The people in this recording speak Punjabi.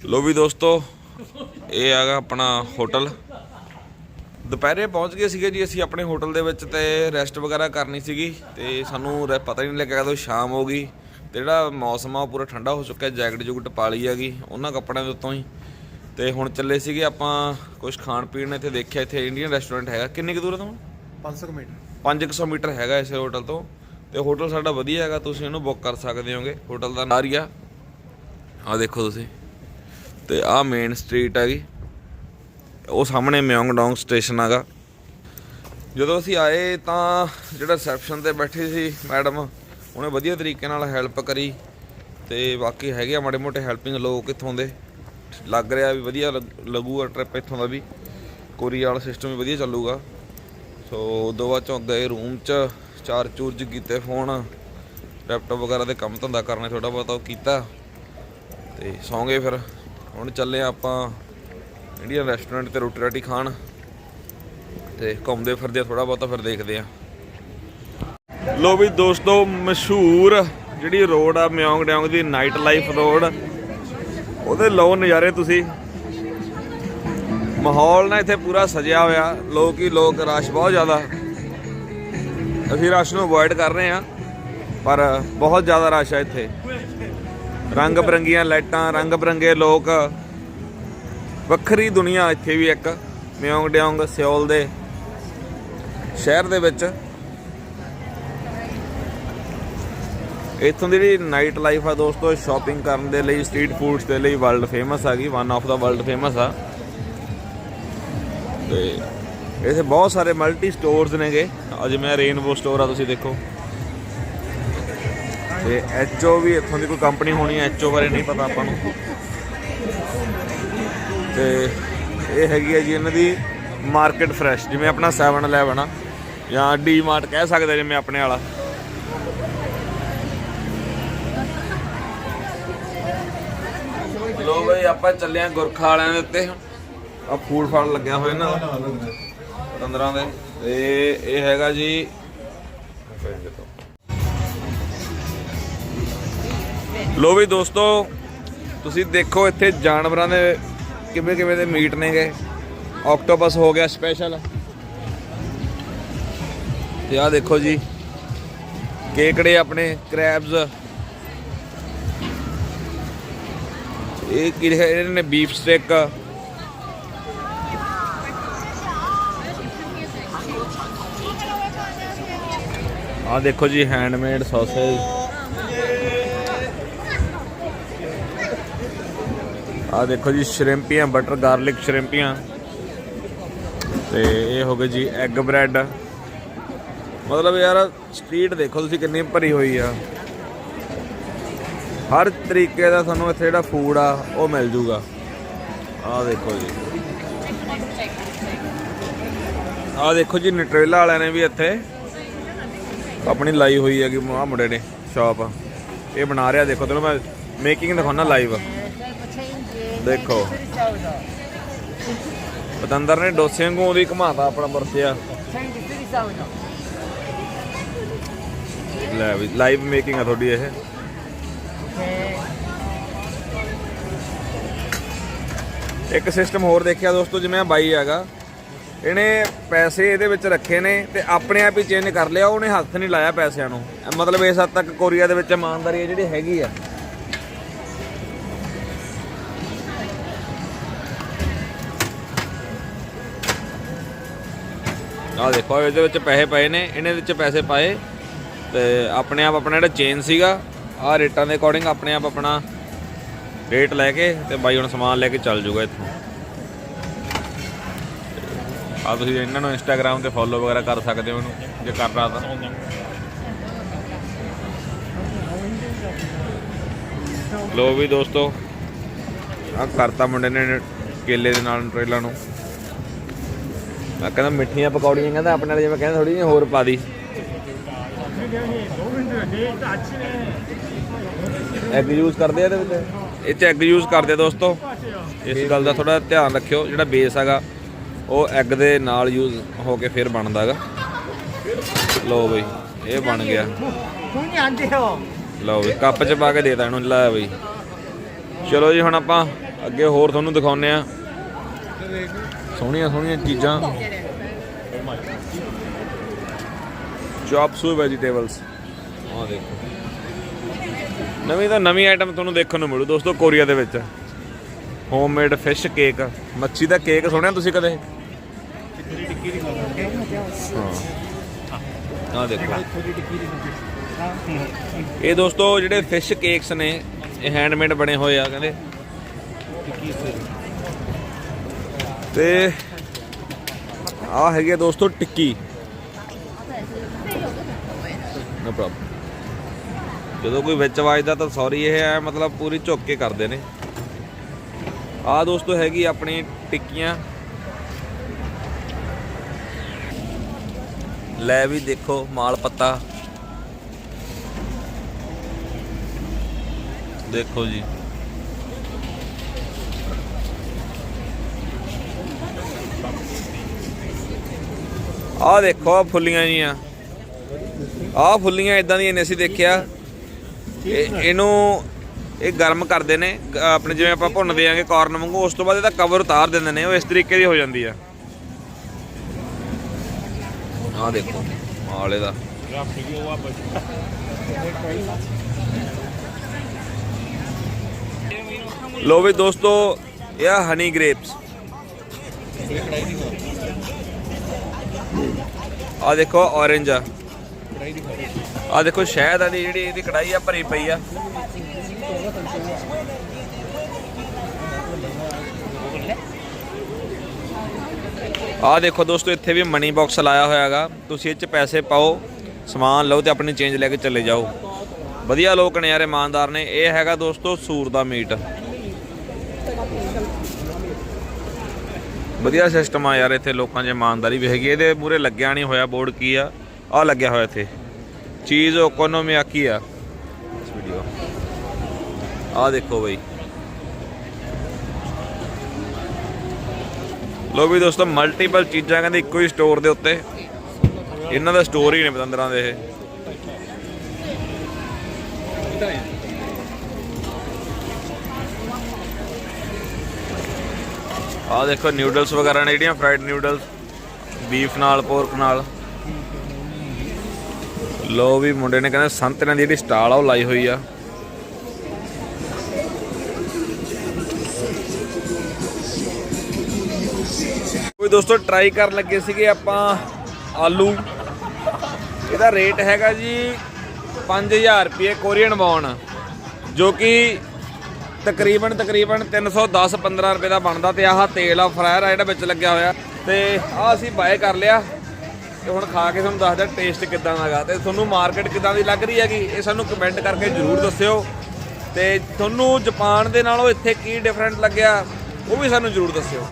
ਲੋ ਵੀ ਦੋਸਤੋ ਇਹ ਹੈਗਾ ਆਪਣਾ ਹੋਟਲ। ਦੁਪਹਿਰੇ ਪਹੁੰਚ ਗਏ ਸੀਗੇ ਜੀ ਅਸੀਂ ਆਪਣੇ ਹੋਟਲ ਦੇ ਵਿੱਚ ਤੇ ਰੈਸਟ ਵਗੈਰਾ ਕਰਨੀ ਸੀਗੀ ਤੇ ਸਾਨੂੰ ਰ- ਪਤਾ ਹੀ ਨਹੀਂ ਲੱਗਿਆ ਕਦੋਂ ਸ਼ਾਮ ਹੋ ਗਈ ਤੇ ਜਿਹੜਾ ਮੌਸਮ ਆ ਉਹ ਪੂਰਾ ਠੰਡਾ ਹੋ ਚੁੱਕਿਆ ਜੈਕਟ ਜੁਕਟ ਪਾ ਲਈ ਹੈਗੀ ਉਹਨਾਂ ਕੱਪੜਿਆਂ ਦੇ ਉੱਤੋਂ ਹੀ। ਤੇ ਹੁਣ ਚੱਲੇ ਸੀਗੇ ਆਪਾਂ ਕੁਝ ਖਾਣ ਪੀਣ ਇੱਥੇ ਦੇਖਿਆ ਇੱਥੇ ਇੰਡੀਅਨ ਰੈਸਟੋਰੈਂਟ ਹੈਗਾ। ਕਿੰਨੀ ਕੁ ਦੂਰ ਹੈ ਤੋਂ 500 ਮੀਟਰ। 500 ਮੀਟਰ ਹੈਗਾ ਇਸ ਹੋਟਲ ਤੋਂ। ਤੇ ਹੋਟਲ ਸਾਡਾ ਵਧੀਆ ਹੈਗਾ ਤੁਸੀਂ ਇਹਨੂੰ ਬੁੱਕ ਕਰ ਸਕਦੇ ਹੋਗੇ। ਹੋਟਲ ਦਾ ਨਾਮ ਹੀ ਆ ਆ ਦੇਖੋ ਤੁਸੀਂ। ਤੇ ਆ ਮੇਨ ਸਟਰੀਟ ਹੈਗੀ ਉਹ ਸਾਹਮਣੇ ਮਿਓਂਗਡੋਂਗ ਸਟੇਸ਼ਨ ਹੈਗਾ ਜਦੋਂ ਅਸੀਂ ਆਏ ਤਾਂ ਜਿਹੜਾ ਰਿਸੈਪਸ਼ਨ ਤੇ ਬੈਠੀ ਸੀ ਮੈਡਮ ਉਹਨੇ ਵਧੀਆ ਤਰੀਕੇ ਨਾਲ ਹੈਲਪ ਕਰੀ ਤੇ ਬਾਕੀ ਹੈਗੇ ਆ ਮਾੜੇ ਮੋਟੇ ਹੈਲਪਿੰਗ ਲੋਕ ਇੱਥੋਂ ਦੇ। ਲੱਗ ਰਿਹਾ ਵੀ ਵਧੀਆ ਲੱਗੂਗਾ ਟ੍ਰਿਪ ਇੱਥੋਂ ਦਾ ਵੀ। ਕੋਰੀਆ ਵਾਲਾ ਸਿਸਟਮ ਵੀ ਵਧੀਆ ਚੱਲੂਗਾ। ਸੋ ਉਦੋਂ ਬਾਅਦ ਚੋਂ ਗਏ ਰੂਮ 'ਚ, ਚਾਰ ਚੂਰਜ ਕੀਤੇ ਫੋਨ ਲੈਪਟਾਪ ਵਗੈਰਾ ਦੇ ਕੰਮ ਧੰਦਾ ਕਰਨੇ ਥੋੜਾ ਬਹੁਤਾ ਉਹ ਕੀਤਾ। ਤੇ ਸੌਂ ਗਏ ਫਿਰ। ਹੁਣ ਚੱਲੇ ਆਪਾਂ ਇੰਡੀਅਨ ਰੈਸਟੋਰੈਂਟ ਤੇ ਰੋਟੀ ਰਾਟੀ ਖਾਣ ਤੇ ਘੁੰਮਦੇ ਫਿਰਦੇ ਥੋੜਾ ਬਹੁਤਾ ਫਿਰ ਦੇਖਦੇ ਆ ਲੋ ਵੀ ਦੋਸਤੋ, ਮਸ਼ਹੂਰ ਜਿਹੜੀ ਰੋਡ ਆ, ਮਿਓਂਗ ਡਿਓਂਗ ਦੀ ਨਾਈਟ ਲਾਈਫ ਰੋਡ, ਉਹਦੇ ਲੋ ਨਜ਼ਾਰੇ ਤੁਸੀਂ। ਮਾਹੌਲ ਨਾ ਇੱਥੇ ਪੂਰਾ ਸਜਿਆ ਹੋਇਆ ਲੋਕ ਹੀ ਲੋਕ ਰਸ਼ ਬਹੁਤ ਜ਼ਿਆਦਾ। ਅਸੀਂ ਰਸ਼ ਨੂੰ ਅਵੋਇਡ ਕਰ ਰਹੇ ਹਾਂ, ਪਰ ਬਹੁਤ ਜ਼ਿਆਦਾ ਰਸ਼ ਹੈ ਇੱਥੇ। ਰੰਗ ਬਰੰਗੀਆਂ ਲਾਈਟਾਂ, ਰੰਗ ਬਰੰਗੇ ਲੋਕ। ਵੱਖਰੀ ਦੁਨੀਆ ਇੱਥੇ ਵੀ ਇੱਕ ਮਿਉਂਗ ਡਿਉਂਗ ਸਿਓਲ ਦੇ ਸ਼ਹਿਰ ਦੇ ਵਿੱਚ। ਇੱਥੋਂ ਦੀ ਜਿਹੜੀ ਨਾਈਟ ਲਾਈਫ ਆ ਦੋਸਤੋ ਸ਼ਾਪਿੰਗ ਕਰਨ ਦੇ ਲਈ ਸਟਰੀਟ ਫੂਡਸ ਦੇ ਲਈ ਵਰਲਡ ਫੇਮਸ ਆ ਹੈਗੀ one of the world famous ਆ। ਤੇ ਇੱਥੇ ਬਹੁਤ ਸਾਰੇ ਮਲਟੀ ਸਟੋਰਸ ਨੇਗੇ। ਆ ਜਿਵੇਂ ਰੇਨਬੋ ਸਟੋਰ ਆ, ਤੁਸੀਂ ਦੇਖੋ। ਤੇ ਐਚਓ ਵੀ ਇੱਥੋਂ ਦੀ ਕੋਈ ਕੰਪਨੀ ਹੋਣੀ ਹੈ, ਐਚਓ ਬਾਰੇ ਨਹੀਂ ਪਤਾ ਆਪਾਂ ਨੂੰ। ਤੇ ਇਹ ਹੈਗੀ ਹੈ ਜੀ ਇਹਨਾਂ ਦੀ ਮਾਰਕੀਟ ਫਰੈਸ਼, ਜਿਵੇਂ ਆਪਣਾ 7-Eleven ਆ, ਜਾਂ ਡੀ ਮਾਰਟ ਕਹਿ ਸਕਦੇ ਜਿਵੇਂ ਆਪਣੇ ਵਾਲਾ। ਲੋ ਬਈ, ਆਪਾਂ ਚੱਲੇ ਆਂ ਗੁਰਖਾ ਵਾਲਿਆਂ ਦੇ ਉੱਤੇ। ਆ ਫੂਡ ਫਾੜ ਲੱਗਿਆ ਹੋਇਆ ਨਾ ਤੰਦਰਾਂ ਦੇ। ਤੇ ਇਹ ਹੈਗਾ ਜੀ ਲੋ ਵੀ ਦੋਸਤੋ, ਤੁਸੀਂ ਦੇਖੋ ਇੱਥੇ ਜਾਨਵਰਾਂ ਦੇ ਕਿਵੇਂ ਕਿਵੇਂ ਦੇ ਮੀਟ ਨੇਗੇ। ਆਕਟੋਪਸ ਹੋ ਗਿਆ ਸਪੈਸ਼ਲ ਤੇ ਆ ਦੇਖੋ ਜੀ, ਕੇਕੜੇ ਆਪਣੇ ਕ੍ਰੈਬਸ ਇਹ ਕੀ ਇਹਨਾਂ ਨੇ ਬੀਫ ਸਟੇਕ ਆ ਦੇਖੋ ਜੀ ਹੈਂਡਮੇਡ ਸੌਸੇਜ ਆ ਦੇਖੋ ਜੀ, ਸ਼੍ਰਿੰਪੀਆਂ ਬਟਰ ਗਾਰਲਿਕ ਸ਼੍ਰਿੰਪੀਆਂ। ਤੇ ਇਹ ਹੋ ਗਏ ਜੀ ਐਗ ਬ੍ਰੈਡ ਮਤਲਬ ਯਾਰ ਸਟਰੀਟ ਦੇਖੋ ਤੁਸੀਂ ਕਿੰਨੀ ਭਰੀ ਹੋਈ ਆ। ਹਰ ਤਰੀਕੇ ਦਾ ਤੁਹਾਨੂੰ ਇੱਥੇ ਜਿਹੜਾ ਫੂਡ ਆ, ਉਹ ਮਿਲ ਜੂਗਾ। ਆ ਦੇਖੋ ਜੀ। ਆ ਦੇਖੋ ਜੀ ਨਿਟਰੇਲਾ ਵਾਲਿਆਂ ਨੇ ਵੀ ਇੱਥੇ ਆਪਣੀ ਲਾਈ ਹੋਈ ਹੈਗੀ ਆ ਮੁੰਡੇ ਨੇ ਸ਼ਾਪ ਇਹ ਬਣਾ ਰਿਹਾ, ਦੇਖੋ, ਤੈਨੂੰ ਮੈਂ ਮੇਕਿੰਗ ਦਿਖਾਉਣਾ ਲਾਈਵ ਦੇਖੋ। ਪਤੰਦਰ ਨੇ ਡੋਸੇ ਵਾਂਗੂ ਉਹਦੀ ਘਮਾਤਾ ਆਪਣਾ ਵਰਤਿਆ। ਲੈ ਵੀ ਲਾਈਵ ਮੇਕਿੰਗ ਆ ਤੁਹਾਡੀ ਇਹ। ਇੱਕ ਸਿਸਟਮ ਹੋਰ ਦੇਖਿਆ ਦੋਸਤੋ, ਜਿਵੇਂ ਬਾਈ ਹੈਗਾ। ਇਹਨੇ ਪੈਸੇ ਇਹਦੇ ਵਿੱਚ ਰੱਖੇ ਨੇ ਤੇ ਆਪਣੇ ਆਪ ਹੀ ਚੇਂਜ ਕਰ ਲਿਆ, ਉਹਨੇ ਹੱਥ ਨਹੀਂ ਲਾਇਆ ਪੈਸਿਆਂ ਨੂੰ। ਮਤਲਬ ਇਸ ਹੱਦ ਤੱਕ ਕੋਰੀਆ ਦੇ ਵਿੱਚ ਇਮਾਨਦਾਰੀ ਹੈ ਜਿਹੜੀ ਹੈਗੀ ਆ। ਆ ਦੇਖੋ ਇਹਦੇ ਵਿੱਚ ਪੈਸੇ ਪਏ ਨੇ, ਇਹਨੇ ਵਿੱਚ ਪੈਸੇ ਪਾਏ ਤੇ ਆਪਣੇ ਆਪ ਆਪਣਾ ਜਿਹੜਾ ਚੇਨ ਸੀਗਾ ਆ ਰੇਟਾਂ ਦੇ ਅਕੋਰਡਿੰਗ ਆਪਣੇ ਆਪ ਆਪਣਾ ਰੇਟ ਲੈ ਕੇ ਤੇ ਬਾਈ ਹੁਣ ਸਮਾਨ ਲੈ ਕੇ ਚੱਲ ਜੂਗਾ ਇੱਥੋਂ। ਆ ਤੁਸੀਂ ਇਹਨਾਂ ਨੂੰ ਇੰਸਟਾਗ੍ਰam ਤੇ ਫੋਲੋ ਵਗੈਰਾ ਕਰ ਸਕਦੇ ਹੋ ਇਹਨੂੰ, ਜੇ ਕਰਨਾ ਤਾਂ। ਲੋ ਵੀ ਦੋਸਤੋ ਆ ਕਰਤਾ ਮੁੰਡੇ ਨੇ ਕੇਲੇ ਦੇ ਨਾਲ ਟ੍ਰੇਲਾਂ ਨੂੰ। ਮੈਂ ਕਹਿੰਦਾ ਮਿੱਠੀਆਂ ਪਕੌੜੀਆਂ ਕਹਿੰਦਾ ਆਪਣੇ ਨਾਲ ਜਿਵੇਂ ਕਹਿੰਦਾ ਥੋੜੀ ਜਿਹੀ ਹੋਰ ਪਾ ਦੀ। ਐਗ ਯੂਜ਼ ਕਰਦੇ ਆ ਇਹਦੇ ਵਿੱਚ? ਇਹ ਚ ਐਗ ਯੂਜ਼ ਕਰਦੇ ਦੋਸਤੋ। ਇਸ ਗੱਲ ਦਾ ਥੋੜਾ ਧਿਆਨ ਰੱਖਿਓ ਜਿਹੜਾ ਬੇਸ ਹੈਗਾ ਉਹ ਐਗ ਦੇ ਨਾਲ ਯੂਜ਼ ਹੋ ਕੇ ਫਿਰ ਬਣਦਾ ਹੈਗਾ। ਲਓ ਬਈ ਇਹ ਬਣ ਗਿਆ। ਲਓ ਬਈ ਕੱਪ 'ਚ ਪਾ ਕੇ ਦੇ ਤਾ ਇਹਨੂੰ ਲੈ ਬਈ। ਚਲੋ ਜੀ ਹੁਣ ਆਪਾਂ ਅੱਗੇ ਹੋਰ ਤੁਹਾਨੂੰ ਦਿਖਾਉਨੇ ਆ ਸੋਹਣੀਆਂ ਸੋਹਣੀਆਂ ਚੀਜ਼ਾਂ। ਚੌਪ ਸੂ ਵੈਜੀਟੇਬਲਸ ਆਹ ਦੇਖੋ। ਨਵੀਂ ਤਾਂ ਨਵੀਂ ਆਈਟਮ ਤੁਹਾਨੂੰ ਦੇਖਣ ਨੂੰ ਮਿਲੂ ਦੋਸਤੋ ਕੋਰੀਆ ਦੇ ਵਿੱਚ। ਹੋਮਮੇਡ ਫਿਸ਼ ਕੇਕ ਮੱਛੀ ਦਾ ਕੇਕ ਸੁਣਿਆ ਤੁਸੀਂ ਕਦੇ? ਹਾਂ। ਆਹ ਦੇਖੋ। ਇਹ ਦੋਸਤੋ ਜਿਹੜੇ ਫਿਸ਼ ਕੇਕਸ ਨੇ, ਇਹ ਹੈਂਡਮੇਡ ਬਣੇ ਹੋਏ ਆ, ਕਹਿੰਦੇ। ਤੇ ਆ ਹੈਗੀ ਆ ਦੋਸਤੋ ਟਿੱਕੀ। ਨੋ ਪ੍ਰੋਬਲਮ ਜਦੋਂ ਕੋਈ ਵਿੱਚ ਵੱਜਦਾ ਤਾਂ ਸੌਰੀ ਇਹ ਹੈ ਮਤਲਬ ਪੂਰੀ ਝੁੱਕ ਕੇ ਕਰਦੇ ਨੇ। ਆ ਦੋਸਤੋ ਹੈਗੀ ਆਪਣੀ ਟਿੱਕੀਆਂ। ਲੈ ਵੀ ਦੇਖੋ ਮਾਲ ਪੱਤਾ। ਦੇਖੋ ਜੀ। ਆਹ ਦੇਖੋ ਆਹ ਫੁੱਲੀਆਂ ਜੀਆਂ। ਆਹ ਫੁੱਲੀਆਂ ਇਦਾਂ ਦੀਆਂ ਨੇ ਅਸੀਂ ਦੇਖਿਆ। ਇਹ- ਇਹਨੂੰ ਇਹ ਗਰਮ ਕਰਦੇ ਨੇ ਗ- ਆਪਣੇ ਜਿਵੇਂ ਆਪਾਂ ਭੁੰਨ ਦੇਾਂਗੇ ਕਾਰਨ ਵਾਂਗੂ ਉਸ ਤੋਂ ਬਾਅਦ ਇਹਦਾ ਕਵਰ ਉਤਾਰ ਦਿੰਦੇ ਨੇ ਉਹ ਇਸ ਤਰੀਕੇ ਦੀ ਹੋ ਜਾਂਦੀ ਆ। ਆਹ ਦੇਖੋ ਆਲੇ ਦਾ ਲੋ ਵੀ ਦੋਸਤੋ ਇਹ ਆ ਹਨੀ ਗ੍ਰੇਪਸ ਆ ਦੇਖੋ, orange ਆ। ਆ ਦੇਖੋ, ਸ਼ਹਿਦ ਆ ਜਿਹੜੀ ਇਹਦੀ ਕੜਾਈ ਆ, ਭਰੀ ਪਈ ਆ। ਆ ਦੇਖੋ ਦੋਸਤੋ, ਇੱਥੇ ਵੀ ਮਨੀ ਬਾਕਸ ਲਾਇਆ ਹੋਇਆ ਹੈਗਾ। ਤੁਸੀਂ ਇਹ ਚ ਪੈਸੇ ਪਾਓ, ਸਮਾਨ ਲਓ ਤੇ ਆਪਣੀ ਚੇਂਜ ਲੈ ਕੇ ਚਲੇ ਜਾਓ। ਵਧੀਆ ਲੋਕ ਨੇ ਯਾਰ, ਇਮਾਨਦਾਰ ਨੇ। ਇਹ ਹੈਗਾ ਦੋਸਤੋ, ਸੂਰ ਦਾ ਮੀਟ। ਵਧੀਆ ਸਿਸਟਮ ਆ ਯਾਰ, ਇੱਥੇ ਲੋਕਾਂ 'ਚ ਇਮਾਨਦਾਰੀ ਵੀ ਹੈਗੀ ਇਹਦੇ ਮੂਰੇ ਲੱਗਿਆ ਨਹੀਂ ਹੋਇਆ ਬੋਰਡ ਕੀ ਆ ਆ ਲੱਗਿਆ ਹੋਇਆ ਇੱਥੇ। ਚੀਜ਼ ਓਕੋਨੋਮੀਆਕੀ ਆ ਇਸ ਵੀਡੀਓ ਆ ਦੇਖੋ ਬਈ। ਲੋ ਵੀ ਦੋਸਤੋ ਮਲਟੀਪਲ ਚੀਜ਼ਾਂ ਕਹਿੰਦੇ, ਇੱਕੋ ਹੀ ਸਟੋਰ ਦੇ ਉੱਤੇ। ਇਹਨਾਂ ਦਾ ਸਟੋਰ ਹੀ ਨੇ ਪਤੰਦਰਾਂ ਦੇ ਇਹ। ਆਹ ਦੇਖੋ ਨਿਊਡਲਸ ਵਗੈਰਾ ਨੇ ਜਿਹੜੀਆਂ ਫਰਾਈਡ ਨਿਊਡਲਸ ਬੀਫ ਨਾਲ ਪੋਰਕ ਨਾਲ। ਲੋ ਵੀ ਮੁੰਡੇ ਨੇ ਕਹਿੰਦੇ ਸੰਤ ਨੇ ਜਿਹੜੀ ਸਟਾਲ ਆ ਉਹ ਲਾਈ ਹੋਈ ਆ। ਕੋਈ ਦੋਸਤੋ ਟਰਾਈ ਕਰਨ ਲੱਗੇ ਸੀਗੇ ਆਪਾਂ ਆਲੂ। ਇਹਦਾ ਰੇਟ ਹੈਗਾ ਜੀ 5000 ਰੁਪਏ ਕੋਰੀਅਨ ਵੌਨ ਜੋ ਕਿ ਤਕਰੀਬਨ ਤਕਰੀਬਨ 310 15 ਰੁਪਏ ਦਾ ਬਣਦਾ ਤੇ ਆਹ ਤੇਲ ਆ ਫਰਾਇਰ ਆ, ਜਿਹੜਾ ਵਿੱਚ ਲੱਗਿਆ ਹੋਇਆ। ਤੇ ਆਹ ਅਸੀਂ ਬਾਏ ਕਰ ਲਿਆ। ਤੇ ਹੁਣ ਖਾ ਕੇ ਤੁਹਾਨੂੰ ਦੱਸਦਾ ਟੇਸਟ ਕਿਦਾਂ ਦਾਗਾ ਤੇ ਤੁਹਾਨੂੰ ਮਾਰਕੀਟ ਕਿਦਾਂ ਦੀ ਲੱਗ ਰਹੀ ਹੈਗੀ, ਇਹ ਸਾਨੂੰ ਕਮੈਂਟ ਕਰਕੇ ਜਰੂਰ ਦੱਸਿਓ। ਤੇ ਤੁਹਾਨੂੰ ਜਾਪਾਨ ਦੇ ਨਾਲੋਂ ਇੱਥੇ ਕੀ ਡਿਫਰੈਂਟ ਲੱਗਿਆ, ਉਹ ਵੀ ਸਾਨੂੰ ਜਰੂਰ ਦੱਸਿਓ।